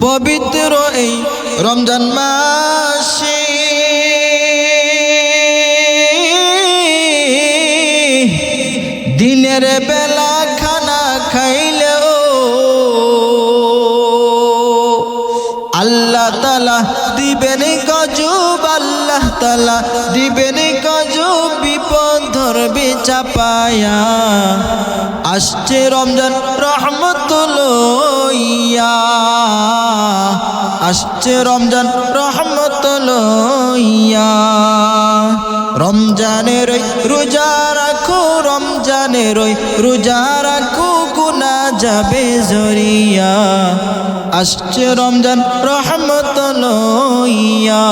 পবিত্র এই রমজান মাসে। দিনের বেলা খানা খাইলেও আল্লাহ তালা দিবেন গজব, আল্লাহ তালা দিবেন গজব, বিপদ ধরবে চাপায়া। আসছে রমজান রহমত লইয়া আসছে রমজান রহমত লইয়া। রমজানের রোজা রাখো, রমজানের রোজা রাখো গুনা যাবে জরিয়া। আসছে রমজান রহমত লইয়া।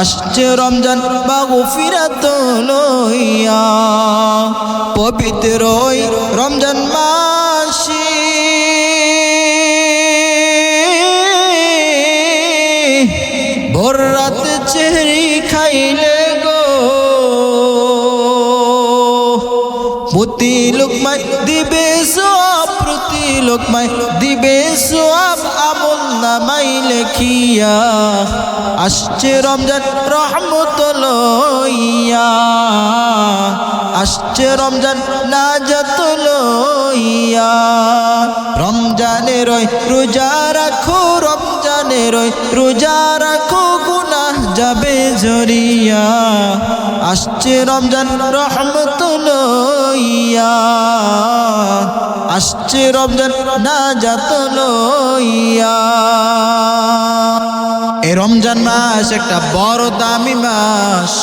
আসছে রমজান বাবু ফিরাত লইয়া। পবিত্র রমজান মাসে চেহারি খাইলে গো। প্রতি লোকমায় দিবে সব প্রতি লোকমায় দিবে সব আমল নামাই লেখিয়া। আসছে রমজান রহমত লইয়া আসছে রমজান নাজাত লইয়া রমজানের রোজা রাখো, রমজানের রোজা রাখো। যাবে জরিয়া। আসছে রমজান রহমত লইয়া আসছে রমজান না যাত লইয়া এই রমজান মাস একটা বড় দামি মাস।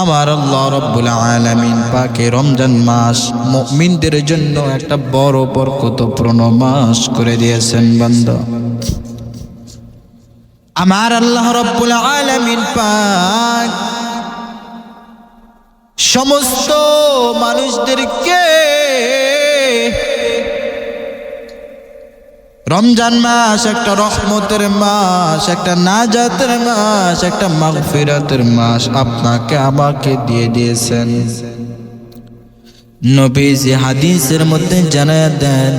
আমার আল্লাহ রব্বুল আলামিন পাকে রমজান মাস মুমিনদের জন্য একটা বড় বরকতপূর্ণ মাস করে দিয়েছেন বান্দা। আমার আল্লাহ রব্বুল আলামিন পাক সমস্ত মানুষদেরকে রমজান মাস একটা রহমতের মাস, একটা নাজাতের মাস, একটা মাগফিরাতের মাস আপনাকে, আমাকে দিয়ে দিয়েছেন। নবীজি হাদিসের মধ্যে জানায় দেন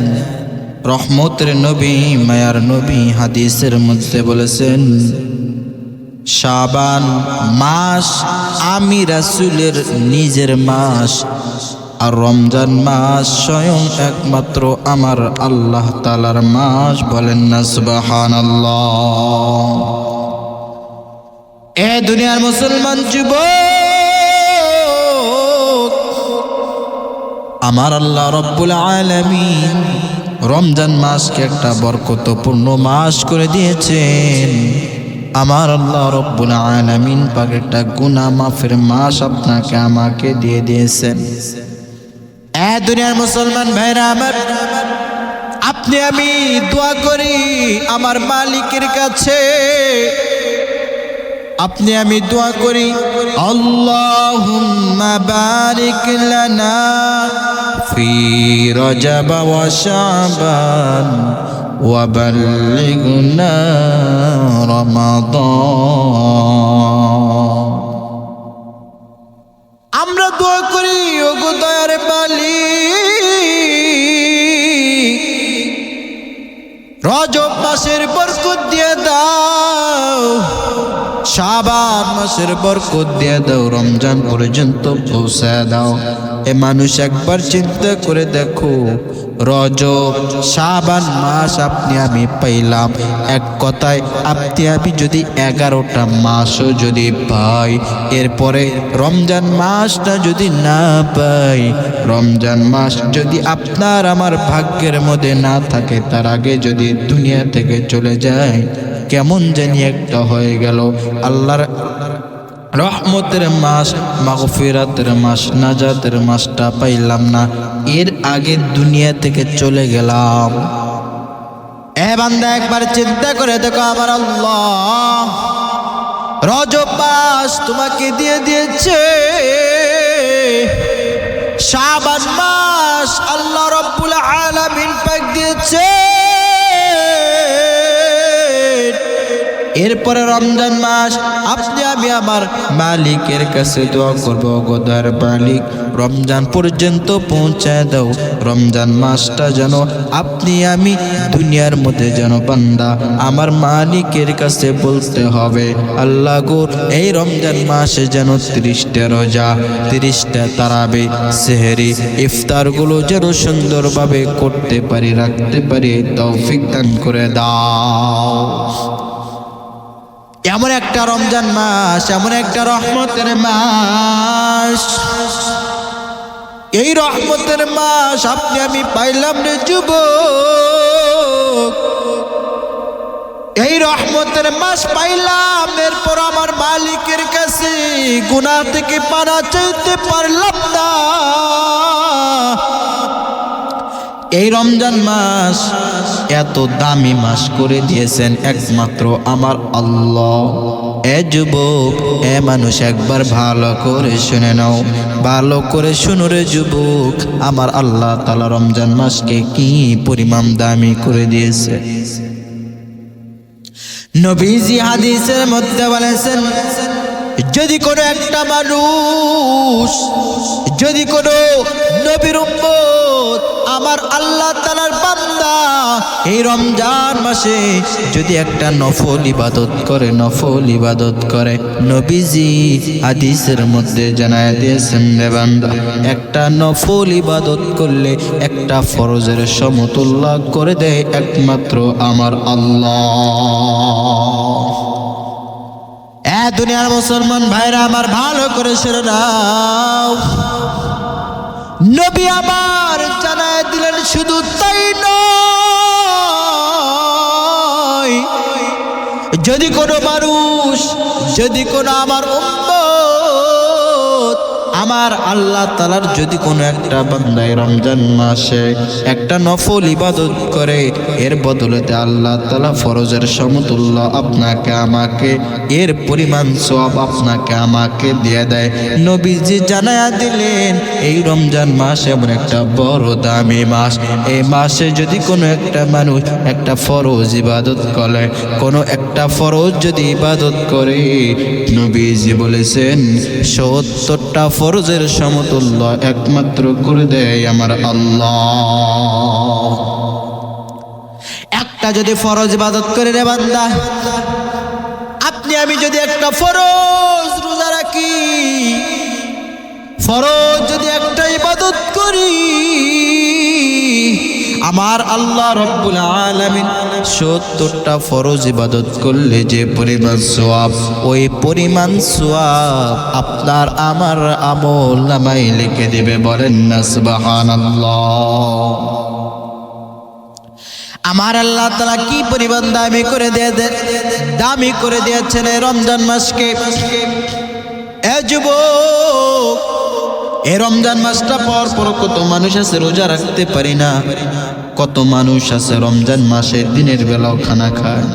রহমতের নবী, মায়ার নবী হাদিসের মধ্যে বলেছেন, শাবান মাস আমি রাসুলের নিজের মাস, আর রমজান মাস স্বয়ং একমাত্র আমার আল্লাহ তালার মাস বলেন না সুবাহান এ দুনিয়ার মুসলমান যুব আমার আল্লাহ রব্বুল আলামিন রমজান মাসকে একটা বরকতপূর্ণ মাস করে দিয়েছেন। আমার আল্লাহ রব্বুল আলামিন পাক একটা গুনাহ মাফের মাস আপনাকে আমাকে দিয়ে দিয়েছেন। এ দুনিয়ার মুসলমান ভাইরা আমার, আপনি আমি দোয়া করি আমার মালিকের কাছে। আপনি আমি দোয়া করি, আল্লাহুম্মা বারিক লানা ওয়া শাবান ওয়া বাল্লিগনা রমাদান আমরা দোয়া করি, ওগো দয়ার পালি রজব মাসের বরকত দিয়ে দাও। শাবান মাসের বরকত দিয়ে দাও, রমজান পর্যন্ত পৌঁছায় দাও। এ মানুষ একবার চিন্তা করে দেখো, রজব, শাবান মাস আপনি আমি পাইলাম। এক কথায়, আপনি আমি যদি এগারোটা মাসও যদি পাই, এরপরে রমজান মাসটা যদি না পাই, রমজান মাস যদি আপনার আমার ভাগ্যের মধ্যে না থাকে, তার আগে যদি দুনিয়া থেকে চলে যায় কেমন জানি একটা হয়ে গেল। আল্লাহর রহমতের মাস, মাগফিরাতের মাস, নাজাতের মাসটা পাইলাম না। এর আগে দুনিয়া থেকে চলে গেলাম। একবার চিন্তা করে দেখো আমার আল্লাহ। রজব মাস তোমাকে দিয়ে দিয়েছে। শাবান মাস এরপরে রমজান মাস, আপনি, আমি আমার মালিকের কাছে দোয়া করব গোদার মালিক, রমজান পর্যন্ত পৌঁছায় দাও। রমজান মাসটা যেন আপনি, আমি দুনিয়ার মধ্যে যেন বান্দা আমার মালিকের কাছে বলতে হবে। আল্লাহ গো, এই রমজান মাসে যেন ত্রিশটা রোজা, ত্রিশটা তারাবে, সেহেরি, ইফতারগুলো যেন সুন্দরভাবে করতে পারি, রাখতে পারি তৌফিক দান করে দাও। এমন একটা রমজান মাস, এমন একটা রহমতের মাস। এই রহমতের মাস আপনি আমি পাইলাম রে যুব এই রহমতের মাস পাইলাম, এরপর আমার মালিকের কাছে গুনাহ থেকে পানা চাইতে পারলাম না। এই রমজান মাস এত দামি মাস করে দিয়েছেন একমাত্র আমার আল্লাহ। এ যুবক, এ মানুষ একবার ভালো করে শুনে নাও। ভালো করে শুনো রে যুবক, আমার আল্লাহ তালা রমজান মাসকে কি পরিমাণ দামি করে দিয়েছে? নবীজি হাদিসের মধ্যে বলেছেন যদি কোনো একটা মানুষ, যদি কোনো নবীর আমার আল্লাহ তালার বান্দা, এই রমজান মাসে যদি একটা নফল ইবাদত করে, নফল ইবাদত করে, নবীজি হাদিসের মধ্যে জানায় দিয়েছেন রে বান্দা, একটা নফল ইবাদত করলে একটা ফরজের সমতুল্য করে দেয় একমাত্র আমার আল্লাহ। এ দুনিয়ার মুসলমান ভাইরা আমার ভালো করে শুনে নাও। নবী আমার জানায় দিলেন শুধু তাই নয়, যদি কোনো মানুষ, যদি কোনো আমার উম্মত আমার আল্লাহ তালার যদি কোনো একটা বান্দায় রমজান মাসে একটা নফল ইবাদত করে, এর বদলেতে আল্লাহ তালা ফরজের সমতুল্য আপনাকে আমাকে, এর পরিমাণ সব আপনাকে আমাকে দিয়ে দেয়। নবীজি জানায়া দিলেন, এই রমজান মাস এমন একটা বড় দামি মাস। এই মাসে যদি কোনো একটা মানুষ একটা ফরজ ইবাদত করে, কোনো একটা ফরজ যদি ইবাদত করে, নবীজি বলেছেন, সত্তরটা ফরজের সমতুল্য একমাত্র করে দেয় আমার আল্লাহ। একটা যদি ফরজ ইবাদত করে রে বান্দা, আপনি আমি যদি একটা ফরজ রোজা রাখি, ফরজ যদি একটা ইবাদত করি আমার আল্লাহ রব্বুল আলামিন সত্তরটা ফরজ ইবাদত করলে যে পরিমাণ সোয়াব ওই পরিমাণ সোয়াব আপনার আমার আমল লিখে দেবে বলেন না, সুবহানাল্লাহ। আমার আল্লাহ তালা কি পরিমাণ দামি করে দিয়ে দামি করে দিয়েছেন রমজান মাসকে। এ রমজান মাসটা পর পর কত মানুষ আছে রোজা রাখতে পারি না। কত মানুষ আছে রমজান মাসে, দিনের বেলাও খানা খায়।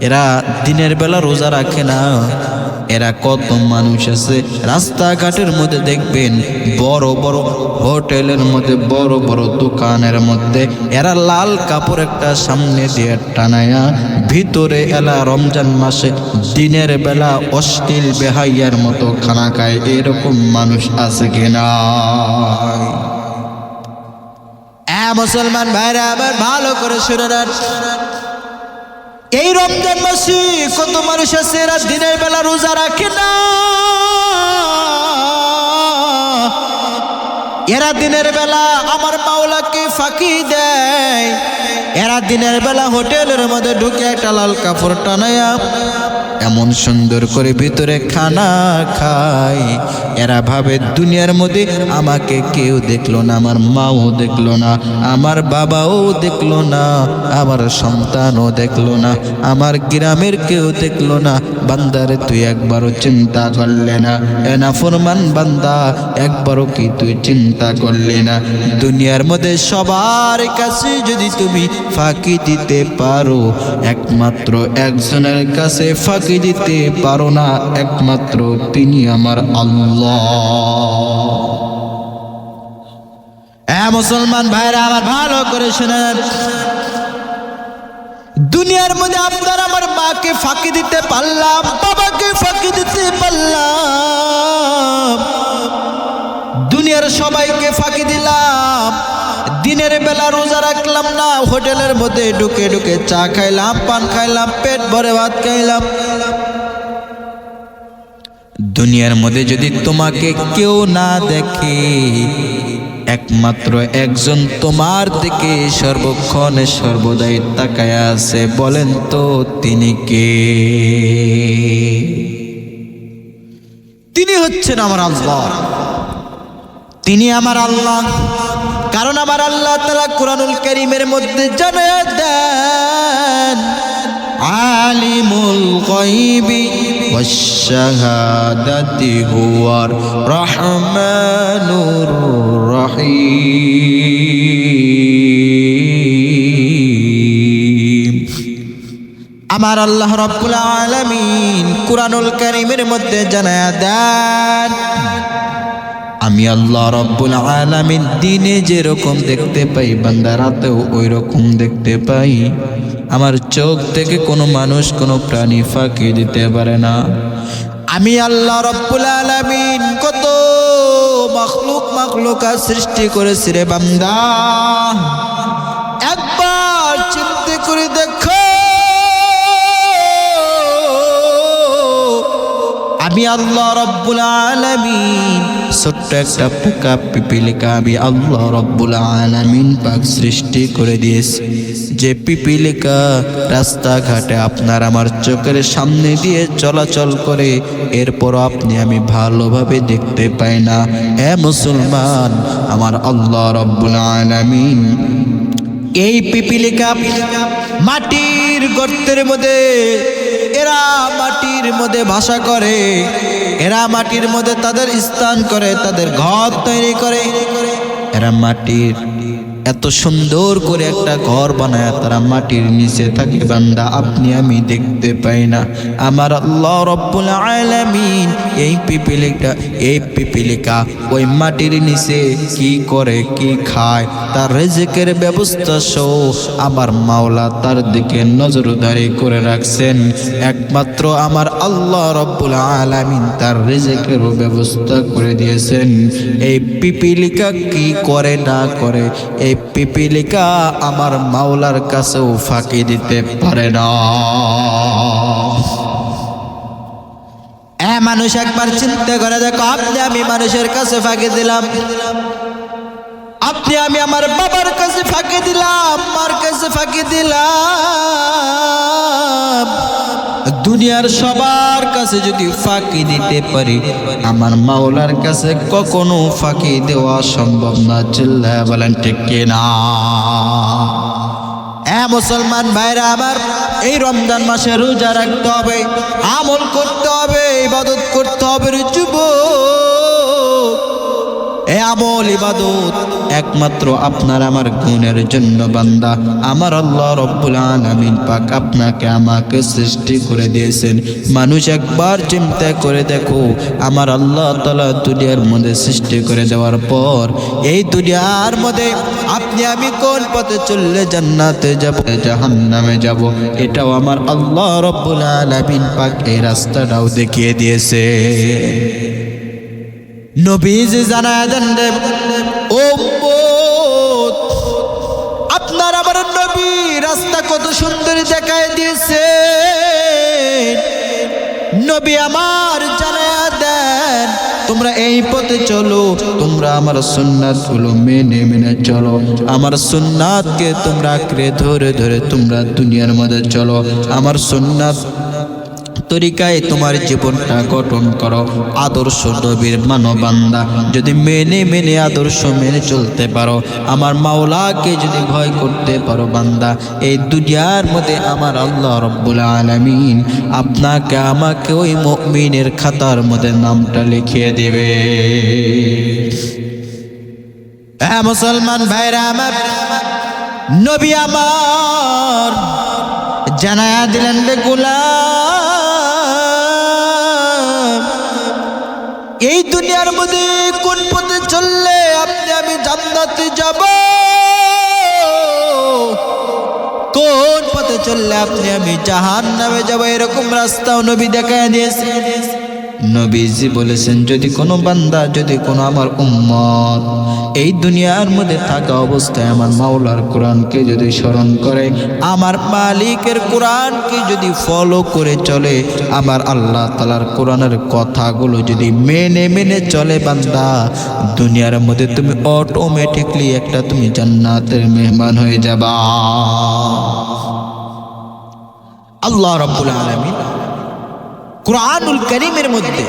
এরা দিনের বেলা রোজা রাখে না। এরা কত মানুষ আছে, রাস্তাঘাটের মধ্যে দেখবেন, বড় বড় হোটেলের মধ্যে, বড় বড় দোকানের মধ্যে, এরা লাল কাপড় একটা সামনে দিয়ে টানায়া, ভিতরে এলা রমজান মাসে দিনের বেলা অশ্লীল বেহাইয়ার মতো খানা খায়। এরকম মানুষ আছে কিনা এ মুসলমান ভাইরা আবার ভালো করে শুনে নেন। এই রমজান মাসে কত মানুষ আছে এরা দিনের বেলা রোজা রাখে না? এরা দিনের বেলা আমার মাওলাকে ফাঁকি দেয়। এরা দিনের বেলা হোটেলের মধ্যে ঢুকে একটা লাল কাপড় টানায়া। এমন সুন্দর করে ভিতরে খানা খায়। এরা ভাবে, দুনিয়ার মধ্যে আমাকে কেউ দেখল না, আমার মাও দেখল না, আমার বাবাও দেখল না, আমার সন্তানও দেখল না, আমার গ্রামের কেউ দেখল না, বান্দারে তুই একবারও চিন্তা করলে না এনা ফরমান বান্দা, একবারও কি তুই চিন্তা করলে না, দুনিয়ার মধ্যে সবার কাছে যদি তুমি ফাঁকি দিতে পারো, একমাত্র একজনের কাছে ফাঁকি দিতে পারো না, একমাত্র তিনি আমার আল্লাহ। মুসলমান ভাইরা আমার ভালো করে শোনেন। দুনিয়ার মধ্যে আপনার আমার মাকে ফাঁকি দিতে পারলাম, বাবাকে ফাঁকি দিতে পারলাম। দুনিয়ার সবাইকে ফাঁকি দিলাম, দিনের বেলা রোজা রাখলাম না, হোটেলের মধ্যে ঢুকে ঢুকে চা খাইলাম, পান খাইলাম, পেট ভরে ভাত খাইলাম। দুনিয়ার মধ্যে যদি তোমাকে কেউ না দেখে, একমাত্র একজন তোমার দিকে সর্বক্ষণ সর্বদাই তাকায় আছে, বলেন তো তিনি কে? তিনি হচ্ছেন আমার আল্লাহ। তিনি আমার আল্লাহ। কারণ আমার আল্লাহ তালা কোরআনুল করিমের মধ্যে জানা দেন আলিমুল গাইবি ওয়াশ-শাহাদাতি হুয়ার রহমানুর রহিম। আমার আল্লাহ রব্বুল আলামিন কুরআনুল কারীমের মধ্যে জানায়া দেন, আমি আল্লাহ রব্বুল আলামিন দিনে যেরকম দেখতে পাই বান্দা রাতেও ওই রকম দেখতে পাই। আমার চোখ থেকে কোনো মানুষ, কোনো প্রাণী ফাঁকি দিতে পারে না। আমি আল্লাহ রব্বুল আলামিন কত মখলুক মখলুকা সৃষ্টি করেছি রে বান্দা। একবার আমি আল্লাহ রব্বুল আলামিন। ছোট্ট একটা পোকা পিপিলিকা আমি আল্লাহ রব্বুল আলামিন পাক সৃষ্টি করে দিয়েছি। যে পিপিলিকা রাস্তাঘাটে আপনার আমার চোখের সামনে দিয়ে চলাচল করে এরপর আপনি আমি ভালোভাবে দেখতে পাই না। এ মুসলমান, আমার আল্লাহ রব্বুল আলামিন। এই পিপিলিকা মাটির গর্তের মধ্যে এরা মাটির মধ্যে ভাষা করে। এরা মাটির মধ্যে তাদের স্থান করে, তাদের ঘর তৈরি করে। এরা মাটির এত সুন্দর করে একটা ঘর বানায়, তারা মাটির নিচে থাকে বান্দা, আপনি আমি দেখতে পাই না। আমার আল্লাহ রব্বুল আলামিন এই পিপিলিকা এই পিপিলিকা ওই মাটির নিচে কি করে, কি খায়, তার রেজেকের ব্যবস্থা সহ আমার মাওলা তার দিকে নজরদারি করে রাখছেন। একমাত্র আমার আল্লাহ রব্বুল আলামিন তার রেজেকেরও ব্যবস্থা করে দিয়েছেন। এই পিপিলিকা কি করে, না করে, এই পিপিলিকা আমার মাওলার কাছেও ফাঁকি দিতে পারে না। এ মানুষ একবার চিন্তা করে, দেখো, আপনি আমি মানুষের কাছে ফাঁকি দিলাম। আপনি আমি আমার বাবার কাছে ফাঁকি দিলাম আমার কাছে ফাঁকি দিলাম। দুনিয়ার সবার কাছে যদি ফাঁকি দিতে পারি, আমার মাওলার কাছে কখনো ফাঁকি দেওয়া সম্ভব না। চিল্লা বলেন ঠিক কিনা? হ্যাঁ মুসলমান ভাইরা আমার, এই রমজান মাসে রোজা রাখতে হবে, আমল করতে হবে, ইবাদত করতে হবে রে যুবক এ আমল, ইবাদত। একমাত্র আপনার আমার গুণের জন্য বান্দা। আমার আল্লাহ রব্বুল আলামিন পাক আপনাকে আমাকে সৃষ্টি করে দিয়েছেন। মানুষ একবার চিন্তা করে দেখো, আমার আল্লাহ তালা দুনিয়ার মধ্যে সৃষ্টি করে দেওয়ার পর, এই দুনিয়ার মধ্যে আপনি আমি কোন পথে চললে জান্নাতে যাব, জাহান্নামে যাব? এটাও আমার আল্লাহ রব্বুল আলামিন পাক এই রাস্তাটাও দেখিয়ে দিয়েছে। নবীজি জানায় দেন রে, ও আপনার আমার নবী রাস্তা কত সুন্দর দেখায় দিয়েছে। নবী আমার জানায় দেন তোমরা এই পথে চলো তোমরা আমার সুন্নাতগুলো মেনে মেনে চলো। আমার সুন্নাতকে তোমরা আঁকড়ে ধরে ধরে তোমরা দুনিয়ার মধ্যে চলো। আমার সুন্নাত তরিকায় তোমার জীবনটা গঠন করো। আদর্শ নবীর মানবান্দা যদি মেনে মেনে আদর্শ মেনে চলতে পারো, আমার মাওলাকে যদি ভয় করতে পারো বান্দা, এই দুনিয়ার মধ্যে আমার আল্লাহ রব্বুল আলামিন আপনাকে, আমাকে ওই মুমিনের খাতার মধ্যে নামটা লিখিয়ে দেবে। হ্যাঁ মুসলমান ভাইরা আমার নবী আমার জানায়া দিলেন রে গোলাম এই দুনিয়ার মধ্যে কোন পথে চললে আপনি, আমি জান্নাতে যাব? কোন পথে চললে আপনি, আমি জাহান নামে যাব? এরকম রাস্তাও নবী দেখায় দিয়েছে। নবীজি বলেছেন, যদি কোনো বান্দা, যদি কোনো আমার উম্মত এই দুনিয়ার মধ্যে থাকা অবস্থায় আমার মাওলার কোরআনকে যদি স্মরণ করে, আমার মালিকের কোরআনকে যদি ফলো করে চলে, আমার আল্লাহ তালার কোরআনের কথাগুলো যদি মেনে মেনে চলে বান্দা, দুনিয়ার মধ্যে তুমি অটোমেটিকলি একটা তুমি জান্নাতের মেহমান হয়ে যাবা। আল্লাহ রব্বুল আলমিন কোরআনুল করিমের মধ্যে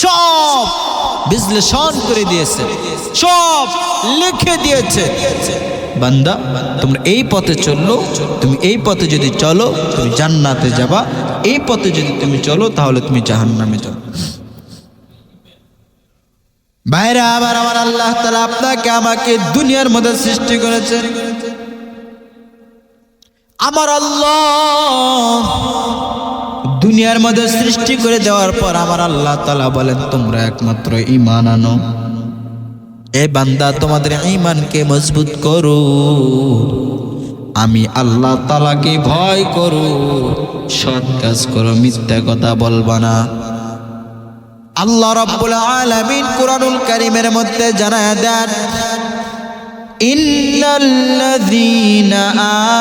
সব বিশ্লেষণ করে দিয়েছে, সব লিখে দিয়েছে। বান্দা, তোমরা এই পথে চলল, তুমি এই পথে যদি চলো, তুমি জান্নাতে যাবা, এই পথে যদি তুমি চলো, তাহলে তুমি জাহান্নামে যাও। বাইরে আবার আমার আল্লাহ তালা আপনাকে আমাকে দুনিয়ার মধ্যে সৃষ্টি করেছেন। আমার আল্লাহ দুনিয়ার মধ্যে সৃষ্টি করে দেওয়ার পর আমার আল্লাহ তালা বলেন, তোমরা একমাত্র ইমান আনো। এ বান্দা, তোমাদের ইমানকে মজবুত করো। আমি আল্লাহ তালাকে ভয় করো। সৎ কাজ করো, মিথ্যা কথা বলবা না। আল্লাহ রব্বুল আলামিন কোরআনুল কারীমের মধ্যে জানায় দেন إن الذين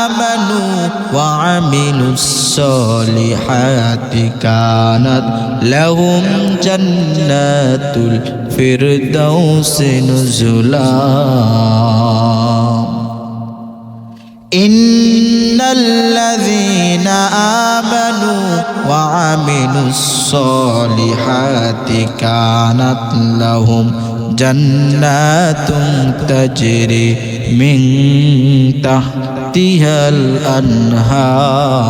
آمنوا وعملوا الصالحات كانت لهم جنات الفردوس نزلا. إن الذين آمنوا وعملوا الصالحات كانت لهم جنات تجري من تحتها الأنهار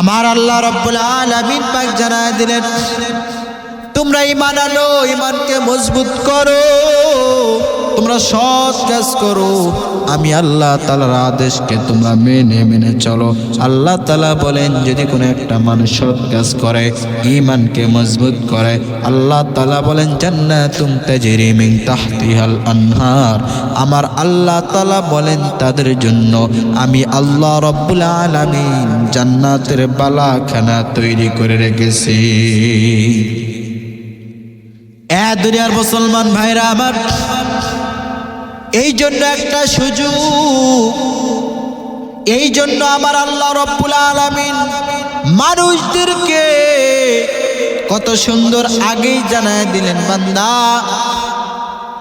আমার আল্লাহ রব্বুল আলামিন পাক জানায় দিলেন তোমরা ইমান আনো ইমানকে মজবুত করো তোমরা সৎ কাজ করো। আমি আল্লাহ তালার আদেশকে তোমরা মেনে মেনে চলো। আল্লাহ তালা বলেন, যদি কোনো একটা মানুষ সৎ কাজ করে ইমানকে মজবুত করে, আল্লাহ তালা বলেন জান্নাতুম তাজরি মিন তাহতিহাল আনহার। আমার আল্লাহ তালা বলেন তাদের জন্য, আমি আল্লাহ রব্বুল আলামিন জান্নাতের বালাখানা তৈরি করে রেখেছি। এ দুনিয়ার মুসলমান ভাইরা আমার এই জন্য একটা সুযোগ। এই জন্য আমার আল্লাহ রব্বুল আলামিন মানুষদেরকে কত সুন্দর আগেই জানায় দিলেন, বান্দা,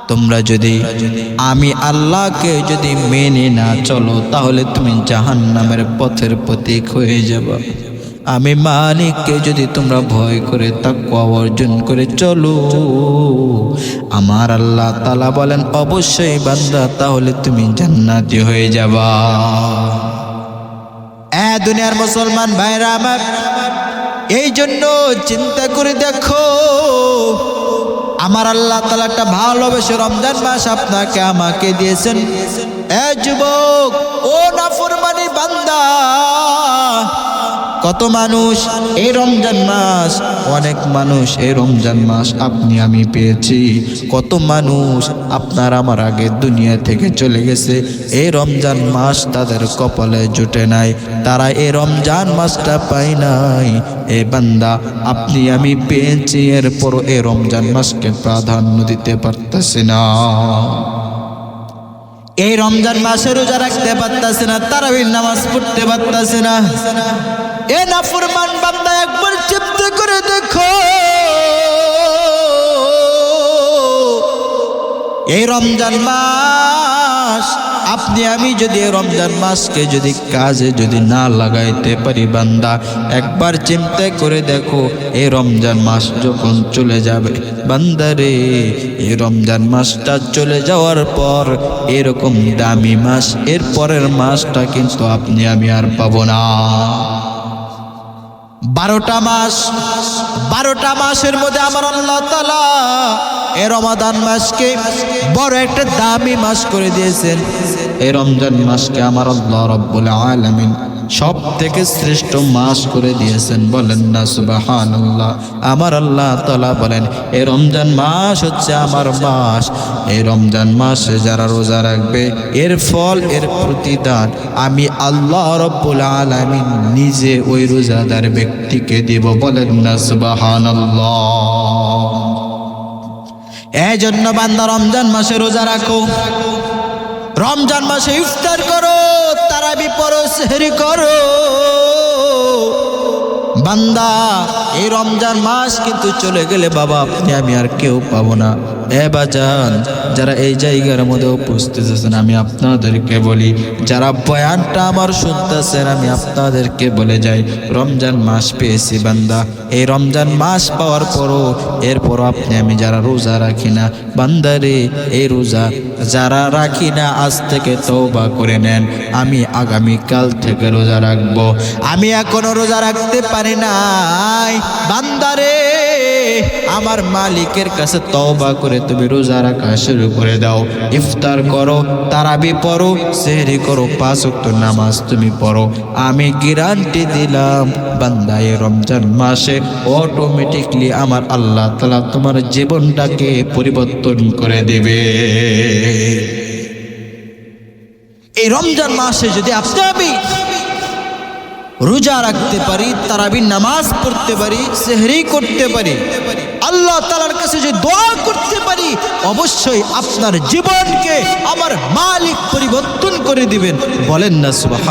তোমরা যদি আমি আল্লাহকে যদি মেনে না চলো, তাহলে তুমি জাহান্নামের পথের প্রতীক হয়ে যাবে। আমি মালিককে যদি তোমরা ভয় করে তাকুয়া অর্জন করে চলো। আমার আল্লাহ তালা বলেন, অবশ্যই বান্দা, তাহলে তুমি জান্নাতি হয়ে যাবা। এ দুনিয়ার মুসলমান ভাইরা আমার এই জন্য চিন্তা করে দেখো, আমার আল্লাহ তালা একটা ভালোবেসে রমজান মাস আপনাকে আমাকে দিয়েছেন। এ যুবক, ও নাফরমানি বান্দা কত মানুষ? এই রমজান মাস, অনেক মানুষ এই রমজান মাস আপনি, আমি পেয়েছি। কত মানুষ আপনার আমার আগে দুনিয়া থেকে চলে গেছে। এই রমজান মাস তাদের কপালে জুটে নাই। তারা এই রমজান মাসটা পায় নাই। এ বান্দা, আপনি, আমি পেয়েছি। এরপর এই রমজান মাসকে প্রাধান্য দিতে পারতেছি না। এই রমজান মাসে রোজা রাখতে পারতেছে না, তারাবির নামাজ পড়তে পারতেছে না। এ নাফরমান বান্দা একবার চিন্তা করে দেখো। এই রমজান মাস, আপনি আমি যদি রমজান মাসকে যদি কাজে যদি না লাগাইতে পারি বান্দা, একবার চিন্তা করে দেখো, এই রমজান মাস যখন চলে যাবে। বান্দারে এই রমজান মাসটা চলে যাওয়ার পর এরকম দামি মাস এর পরের মাসটা কিন্তু আপনি আমি আর পাবো না। বারোটা মাস, বারোটা মাসের মধ্যে আমার আল্লাহ তালা এ রমাদান মাসকে বড় একটা দামি মাস করে দিয়েছেন। এই রমজান মাসকে আমার আল্লাহ রব্বুল আলামিন সব থেকে শ্রেষ্ঠ মাস করে দিয়েছেন। বলেন না সুবাহান্লাহ আমার আল্লাহ তালা বলেন, এ রমজান মাস হচ্ছে আমার মাস। এই রমজান মাসে যারা রোজা রাখবে, এর ফল, এর প্রতিদান আমি আল্লাহ রব্বুল আলামিন নিজে ওই রোজাদার ব্যক্তিকে দিব। বলেন না সুবাহান্লাহ এই জন্য বান্দা, রমজান মাসে রোজা রাখো। রমজান মাসে ইফতার করো। তারাবি পরশের করো। বান্দা, এই রমজান মাস কিন্তু চলে গেলে বাবা, আপনি আমি আর কেউ পাবো না। এ বাজান যারা এই জায়গার মধ্যে উপস্থিত আছেন, আমি আপনাদেরকে বলি, যারা বয়ানটা আমার শুনতেছেন, আমি আপনাদেরকে বলে যাই, রমজান মাস পেয়েছি বান্দা। এই রমজান মাস পাওয়ার পরও এরপর আপনি, আমি যারা রোজা রাখি না বান্দারে এই রোজা যারা রাখি না, আজ থেকে তৌবা করে নেন। আমি আগামীকাল থেকে রোজা রাখব। আমি এখনও রোজা রাখতে পারি নাই। বান্দারে আমার মালিকের কাছে তওবা করে তুমি রোজা রাখা শুরু করে দাও। ইফতার করো, তারাবি পড়ো, সেহরি করো, পাঁচ ওয়াক্ত নামাজ তুমি পড়ো। আমি গ্যারান্টি দিলাম বান্দা এই রমজান মাসে অটোমেটিকলি আমার আল্লাহ তালা তোমার জীবনটাকে পরিবর্তন করে দেবে। এই রমজান মাসে যদি আপনি আমি রোজা রাখতে পারি, তারাবি নামাজ পড়তে পারি, সেহরি করতে পারি। আল্লাহ তালার কাছে যে দোয়া করতে পারি, অবশ্যই আপনার জীবনকে আমার মালিক পরিবর্তন করে দিবেন। বলেন না সুবাহ